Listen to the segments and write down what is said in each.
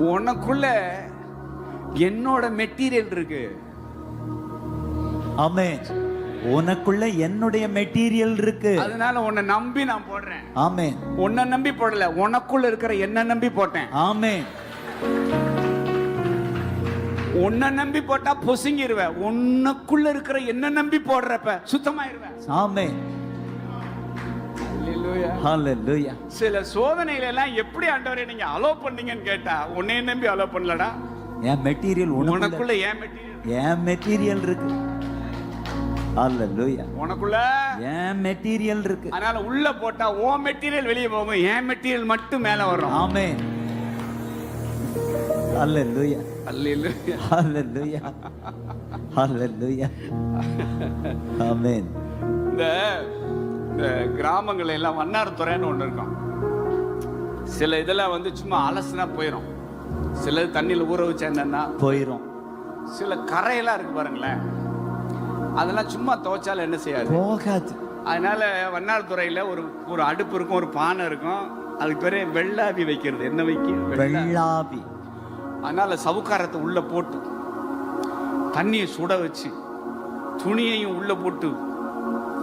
உனக்குள்ள என்னோட மெட்டீரியல் இருக்கு. ஆமென். உனக்குள்ள என்னுடைய மெட்டீரியல் இருக்கு. அதனால உன்னை நம்பி நான் போடுறேன். ஆமென். உன்னை நம்பி போடல உனக்குள்ள இருக்கிற என்ன நம்பி போட்டேன். ஆமென். உன்னை நம்பி போட்டா பொசுங்கிருவ உனக்குள்ள இருக்கிற என்ன நம்பி போடுறப்ப சுத்தமாயிருவ ஆமென். Hallelujah. ஹalleluya சில சோதனையில எல்லாம் எப்படி ஆண்டவரே நீங்க அலோ பண்ணீங்கன்னு கேட்டா உன்னைய நம்பி அலோ பண்ணலடா. என் மெட்டீரியல் உனக்குள்ள ஏன் மெட்டீரியல் என் மெட்டீரியல் இருக்கு. ஹalleluya உனக்குள்ள? என் மெட்டீரியல் இருக்கு. அதனால உள்ள போட்டா ஓ மெட்டீரியல் வெளியே போகும் என் மெட்டீரியல் மட்டும் மேல வரும். ஆமென். ஹalleluya அல்லேலூயா ஹalleluya ஹalleluya ஆமென் இந்த இந்த கிராமங்கள் எல்லாம் வண்ணாரத்துறைன்னு ஒன்று இருக்கும். சில இதெல்லாம் வந்து சும்மா அலசுனா போயிடும் சிலது தண்ணியில் ஊற வச்சா என்னன்னா போயிரும். சில கரையெல்லாம் இருக்கு பாருங்களேன். அதெல்லாம் சும்மா துவைச்சாலும் என்ன செய்யாது. போகாது. அதனால வண்ணாரத்துறையில் ஒரு ஒரு அடுப்பு இருக்கும் ஒரு பானை இருக்கும். அதுக்கு பேரு வெள்ளாவி வைக்கிறது. என்ன வைக்க? வெள்ளா வெள்ளாவி. அதனால சவுக்காரத்தை உள்ள போட்டு தண்ணியை சுட வச்சு துணியையும் உள்ள போட்டு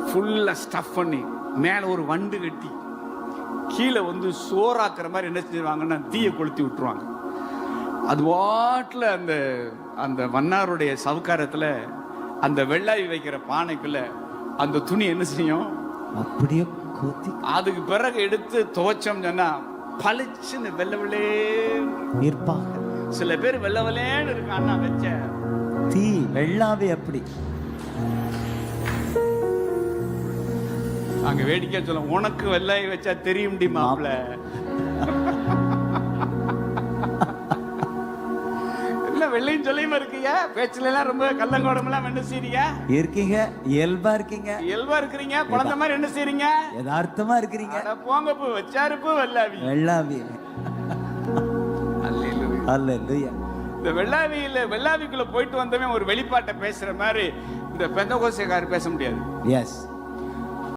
ஃபுல்லா ஸ்டஃப் பண்ணி மேலே ஒரு வண்டு கட்டி கீழே வந்து சோறாக்குற மாதிரி என்ன செஞ்சிருவாங்கன்னா தீயை கொளுத்தி விட்டுருவாங்க. அது வாட்டில் அந்த அந்த வண்ணாருடைய சவுக்காரத்தில் அந்த வெள்ளாவி வைக்கிற பானைக்குள்ள அந்த துணி என்ன செய்யும்? அப்படியே கொத்தி அதுக்கு பிறகு எடுத்து துவைச்சோம் சொன்னா பளிச்சுன்னு வெள்ளை வெள்ளே இருப்பாங்க சில பேர் வெள்ளை வெள்ளேன்னு இருக்கான்னா வச்ச தீ வெள்ளாவி அப்படி. அங்க வேடிக்கை சொல்ல உனக்கு வெள்ளாய் வச்சா தெரியும் மாப்ள என்ன வெள்ளையும் சொல்லியுமா இருக்கீங்க பேச்சுல எல்லாம் ரொம்ப கள்ளங்கோடம் எல்லாம் என்ன செய்றீங்க இருக்கீங்க இயல்பா இருக்கீங்க. இயல்பா இருக்கிறீங்க குழந்தை மாதிரி என்ன செய்றீங்க யதார்த்தமா இருக்கிறீங்க போங்க பூ வச்சாருப்பு வெள்ளாவி. வெள்ளாவி. அல்லேலூயா. இந்த வெள்ளாவியில வெள்ளாவிக்குள்ள போயிட்டு வந்தவன் ஒரு வெளிப்பாட்டை பேசுற மாதிரி இந்த பெந்தகோசைக்காரர் பேச முடியாது. எஸ்